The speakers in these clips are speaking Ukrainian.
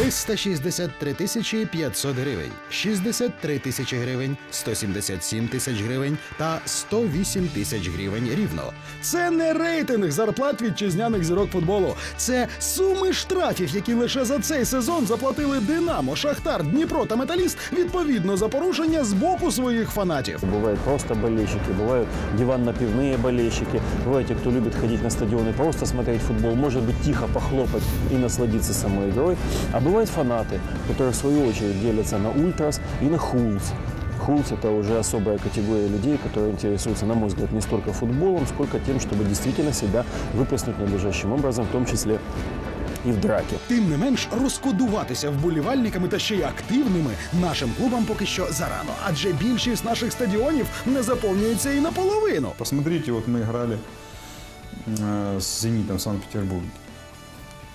363 тисячі 500 гривень, 63 тисячі гривень, 177 тисяч гривень та 108 тисяч гривень рівно. Це не рейтинг зарплат вітчизняних зірок футболу. Це суми штрафів, які лише за цей сезон заплатили Динамо, Шахтар, Дніпро та Металіст відповідно за порушення з боку своїх фанатів. Бывают просто болельщики, бывают диванно-пивные болельщики, бывают те, кто любит ходить на стадион и просто смотреть футбол, может быть, тихо похлопать и насладиться самой игрой. А бывают фанаты, которые в свою очередь делятся на ультрас и на хулс. Хулс – это уже особая категория людей, которые интересуются, на мой взгляд, не столько футболом, сколько тем, чтобы действительно себя выплеснуть надлежащим образом, в том числе и в драке. Тим не менш, розкодуватися вболівальниками та ще й активними нашим клубам поки що зарано, адже більшість наших стадіонів не заповнюються і наполовину. Посмотрите, вот мы играли э, с «Зенитом» в Санкт-Петербурге.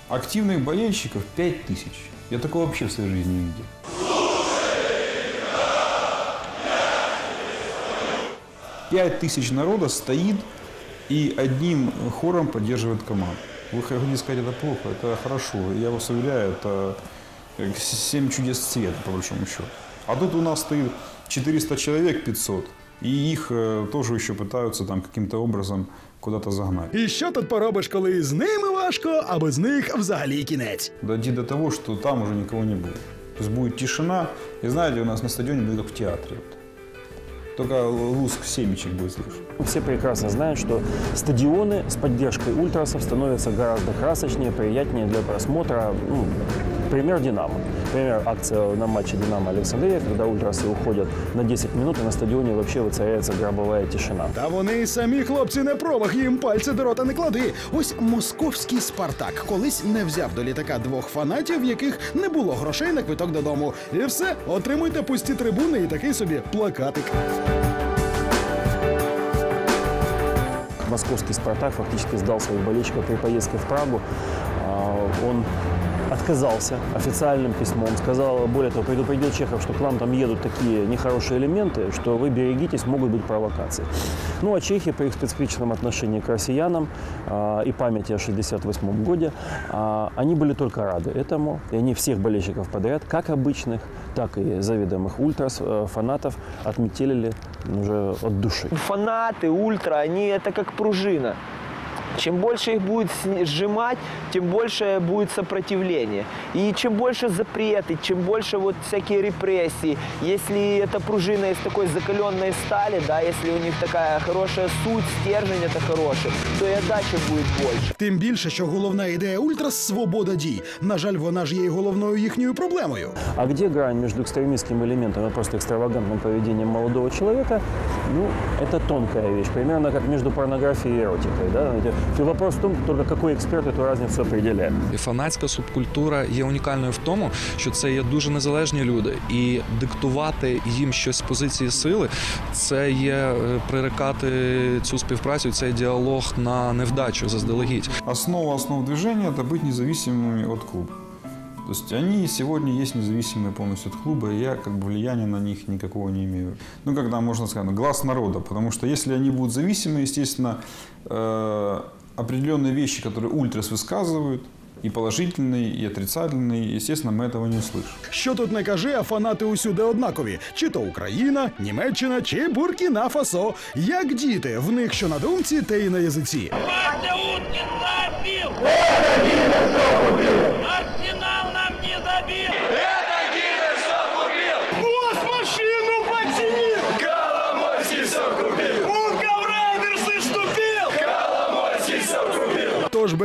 Активных болельщиков 5 тысяч. Я такого вообще в своей жизни не видел. Пять тысяч народа стоит и одним хором поддерживает команду. Вы хотите сказать, это плохо, это хорошо. Я вас уверяю, это как семь чудес света, по большому счету. А тут у нас стоит 400 человек, 500, и их э, тоже еще пытаются там каким-то образом куда-то загнать. І що тут поробиш, коли з ними важко, а без них взагалі кінець? Дойти до того, что там уже никого не будет. То есть будет тишина. И знаете, у нас на стадионе будет как в театре. вот. Только луск семечек будет слышно. Все прекрасно знают, что стадионы с поддержкой ультрасов становятся гораздо красочнее, приятнее для просмотра. Ну, пример «Динамо». Например, акция на матче «Динамо» Александрия, когда ультрасы уходят на 10 минут, и на стадионе вообще воцаряется гробовая тишина. Та вони й самі хлопці не промах, їм пальці до рота не клади. Ось московський Спартак колись не взяв до літака двох фанатів, в яких не було грошей на квиток додому. І все, отримуйте пусті трибуни і такий собі плакатик. Московский «Спартак» фактически сдал своих болельщиков при поездке в Прагу. Он отказался официальным письмом, сказал, более того, предупредил чехов, что к нам там едут такие нехорошие элементы, что вы берегитесь, могут быть провокации. Ну а чехи при их специфичном отношении к россиянам а, и памяти о 68 годе, а, они были только рады этому, и они всех болельщиков подряд, как обычных, так и заведомых ультрас, э, фанатов, отметелили уже от души. Фанаты, ультра, они это как пружина. Чем больше их будет сни- сжимать, тем больше будет сопротивление. И чем больше запреты, чем больше вот всякие репрессии. Если эта пружина из такой закаленной стали, да, если у них такая хорошая суть, стержень это хороший, то и отдача будет больше. Тим більше, що головна ідея Ультрас свобода дій. На жаль, вона ж є й головною їхньою проблемою. А где грань между экстремистским элементом и просто экстравагантным поведением молодого человека? Ну, это тонкая вещь. Примерно как между порнографией и эротикой. Да? Знаете, И вопрос в том, только какой эксперт эту разницу определяет. І Фанатська субкультура є унікальною в тому, що це є дуже незалежні люди, і диктувати їм щось з позиції сили це є е, прирекати цю співпрацю, цей діалог на невдачу заздалегідь. Основа основ движения – это быть независимыми от клуба. То есть они сегодня есть независимые полностью от клуба, и я как бы влияния на них никакого не имею. Ну, когда можно сказать, ну, глаз народа, потому что если они будут зависимы, естественно, э, определенные вещи, которые ультрас высказывают, и положительные, и отрицательные, естественно, мы этого не услышим. Що тут не кажи, а фанати усюди однакові: чи то Україна, Німеччина, чи Буркіна Фасо. Як діти, в них що на думці, те й на язиці. Вася Уткин забил! Арсенал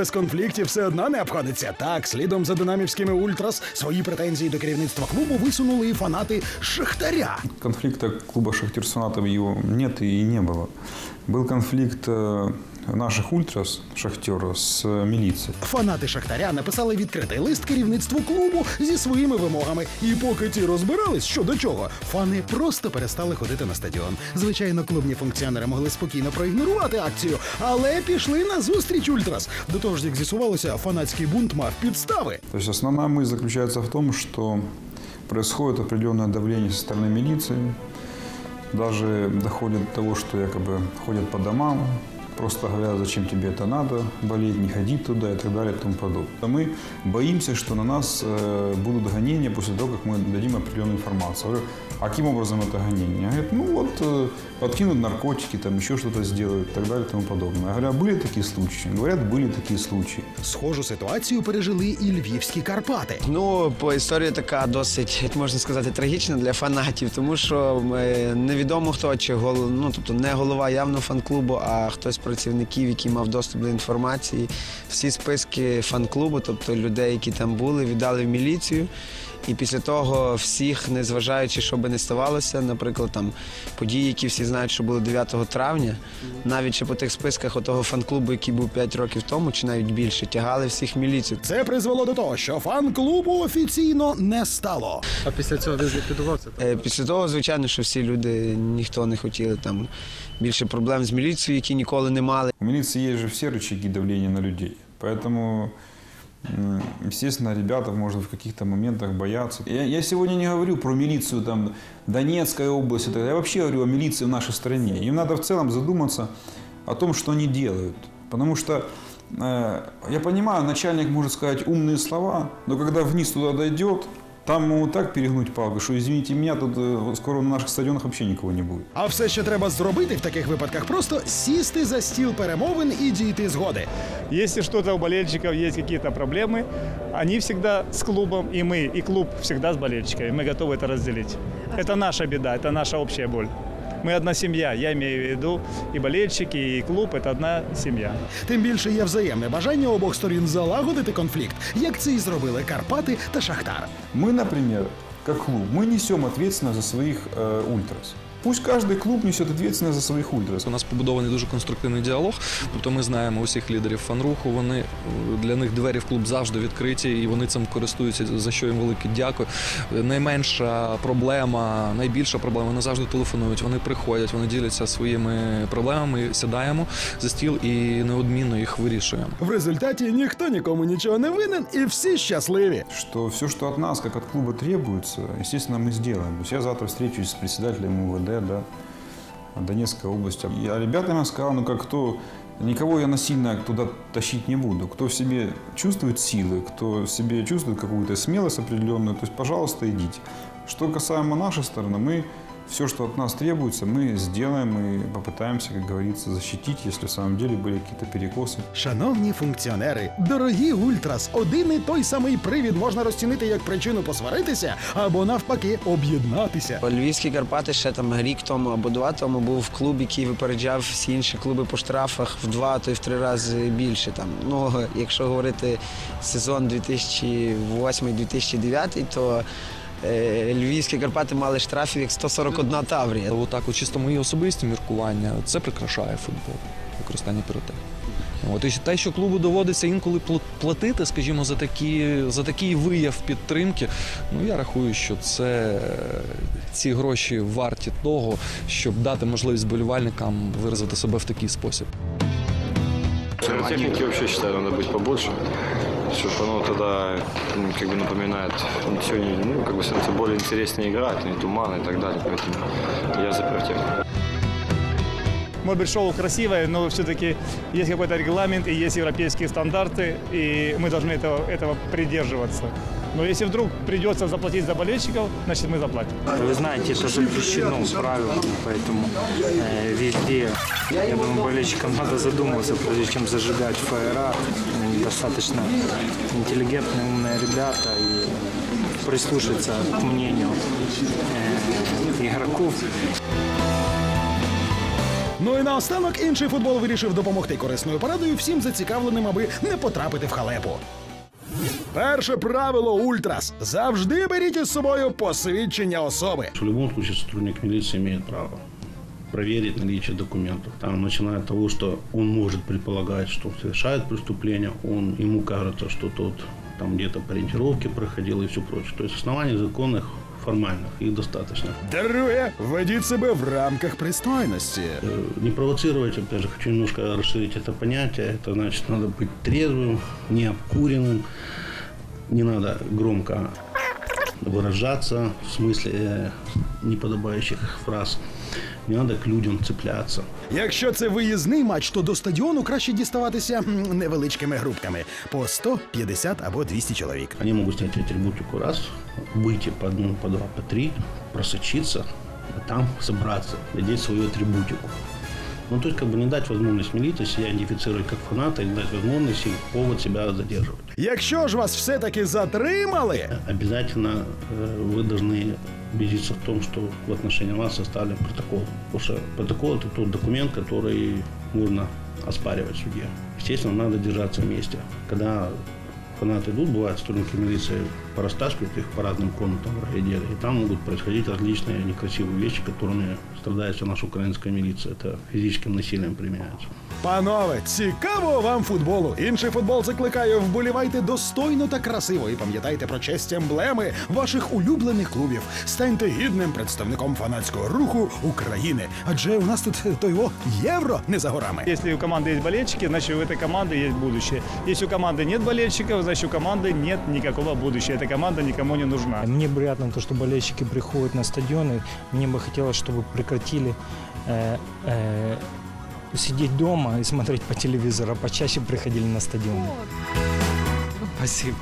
без конфліктів все одна не обходиться. Так, слідом за динамівськими ультрас свої претензії до керівництва клубу висунули і фанати Шахтаря. Конфликта клуба «Шахтер» с «Фанатом» его нет и не было. Был конфликт э, наших ультрас «Шахтера» с э, милицией. Фанати Шахтаря написали відкритий лист керівництву клубу зі своїми вимогами. І поки ті розбирались, що до чого, фани просто перестали ходити на стадіон. Звичайно, клубні функціонери могли спокійно проігнорувати акцію, але пішли на зустріч ультрас. До того ж, як з'ясувалося, фанатський бунт мав підстави. То есть основная мысль заключается в том, что происходит определенное давление со стороны милиции, даже доходит до того, что якобы ходят по домам, просто говорят, зачем тебе это надо, болеть, не ходи туда и так далее и тому подобное. А Мы боимся, что на нас э, будут гонения после того, как мы дадим определенную информацию. Я говорю, а каким образом это гонение? Говорят, ну вот э, подкинут наркотики, там еще что-то сделают и так далее и тому подобное. Я говорю, а были такие случаи? Говорят, были такие случаи. Схожу ситуацію пережили і львівські Карпати. Ну, по історія така досить, можна сказати, трагічна для фанатів, тому що е, невідомо хто чи гол, ну тобто не голова явно фан-клубу, а хтось з працівників, який мав доступ до інформації. Всі списки фан-клубу, тобто людей, які там були, віддали в міліцію. І після того всіх, незважаючи, що би не ставалося, наприклад, там події, які всі знають, що були 9 травня, навіть ще по тих списках отого фан-клубу, який був 5 років тому, чи навіть більше, тягали всіх в міліцію. Це призвело до того, що фан-клубу офіційно не стало. А після цього він зліквідувався? Е, Після того, звичайно, що всі люди ніхто не хотіли там більше проблем з міліцією, які ніколи не мали. У милиции есть же все рычаги давления на людей. Поэтому, естественно, ребята, может, в каких-то моментах боятся. Я, я сегодня не говорю про милицию там, Донецкой области. Я вообще говорю о милиции в нашей стране. Им надо в целом задуматься о том, что они делают. Потому что э, я понимаю, начальник может сказать умные слова, но когда вниз туда дойдет, там могут так перегнуть палку, что, извините меня, тут э, скоро на наших стадионах вообще никого не будет. А все, що треба зробити в таких випадках, просто сісти за стіл перемовин і дійти згоди. Если что-то у болельщиков есть какие-то проблемы, они всегда с клубом, и мы, и клуб всегда с болельщиками. Мы готовы это разделить. Это наша беда, это наша общая боль. Мы одна семья, я имею в виду и болельщики, и клуб – это одна семья. Тим більше є взаємне бажання обох сторін залагодити конфлікт, як це і зробили Карпати та Шахтар. Мы, например, как клуб, мы несем ответственность за своих э, ультрас. Пусть каждый клуб несет ответственность за своих ультрас. У нас побудований дуже конструктивний діалог. Тобто ми знаємо усіх лідерів фанруху. Вони е, для них двері в клуб завжди відкриті, і вони цим користуються. За що їм велике дякую. Найменша проблема, найбільша проблема. Вони завжди телефонують. Вони приходять, вони діляться своїми проблемами. Сідаємо за стіл і неодмінно їх вирішуємо. В результаті ніхто нікому нічого не винен, і всі щасливі. Что все, что от нас, как от клуба требуется, естественно, мы сделаем. То есть я завтра встречусь с председателем УВД, да, Донецкой области. Я ребятам сказал, ну как кто, никого я насильно туда тащить не буду. Кто в себе чувствует силы, кто в себе чувствует какую-то смелость определенную, то есть, пожалуйста, идите. Что касаемо нашей стороны, мы все, что от нас требуется, мы сделаем и попытаемся, как говорится, защитить, если в самом деле были какие-то перекосы. Шановні функціонери, дорогі ультрас, один і той самий привід можна розцінити як причину посваритися або навпаки об'єднатися. Львівські Карпати ще там рік тому або два тому був клуб, який випереджав всі інші клуби по штрафах в два, то й в три рази більше. Там ну якщо говорити сезон 2008-2009, то е, львівські Карпати мали штрафів як 141 Таврія. Отак, от чисто мої особисті міркування, це прикрашає футбол, використання піротехніки. От і те, що клубу доводиться інколи пл- платити, скажімо, за такі за такий вияв підтримки. Ну я рахую, що це е, ці гроші варті того, щоб дати можливість болівальникам виразити себе в такий спосіб. Техники вообще считаю, надо быть побольше, чтобы оно тогда как бы напоминает, не, ну, как бы становится более интереснее играть, не туман и так далее, поэтому я за пиротехнику. Может быть, шоу красивое, но все-таки есть какой-то регламент и есть европейские стандарты, и мы должны этого, этого придерживаться. Но если вдруг придется заплатить за болельщиков, значит мы заплатим. Вы знаете, это запрещено правилами, поэтому э, везде, я думаю, болельщикам надо задуматься, прежде чем зажигать фаера. Они достаточно интеллигентные, умные ребята и прислушаться к мнению э, игроков. Ну і наостанок інший футбол вирішив допомогти корисною порадою всім зацікавленим, аби не потрапити в халепу. Перше правило Ультрас завжди беріть із собою посвідчення особи. В любом случае сотрудник милиции имеет право проверить наличие документов. Там, начиная от того, что он может предполагать, что совершает преступление, он, ему кажется, что тот там где-то по ориентировке проходил и все прочее. То есть оснований законных, формальных, их достаточно. Друге, ведіть себе в рамках пристойності. Э, Не провоцировать, опять же, хочу немножко расширить это понятие. Это значит, надо быть трезвым, не обкуренным, не надо громко выражаться в смысле э, неподобающих фраз. не надо к людям цепляться. Якщо це виїзний матч, то до стадіону краще діставатися м, невеличкими групками по 100, 50 або 200 чоловік. Они могут снять атрибутику раз, выйти по одному, по два, по три, просочиться, а там собраться, надеть свою атрибутику. Ну, то есть, как бы не дать возможность милиции себя идентифицировать как фаната, не дать возможности повод себя задерживать. Якщо ж вас все-таки затримали, Обязательно э, вы должны убедиться в том, что в отношении вас составлен протокол. Потому что протокол – это тот документ, который можно оспаривать в суде. Естественно, надо держаться вместе. Когда фанаты идут, бывает, сотрудники милиции порастаскивают их по разным комнатам в райотделе, и там могут происходить различные некрасивые вещи, которыми страдает вся наша украинская милиция. Это физическим насилием применяется. панове, цікаво вам футболу. Інший футбол закликає вболівайте достойно та красиво і пам'ятайте про честь емблеми ваших улюблених клубів. Станьте гідним представником фанатського руху України. Адже у нас тут е, той во євро не за горами. Если у команды есть болельщики, значит у этой команды есть будущее. Если у команды нет болельщиков, значит у команды нет никакого будущего. Эта команда никому не нужна. Мне приятно то, что болельщики приходят на стадионы. Мне бы хотелось, чтобы прекратили э, э, сидеть дома и смотреть по телевизору, а почаще приходили на стадионы. Спасибо.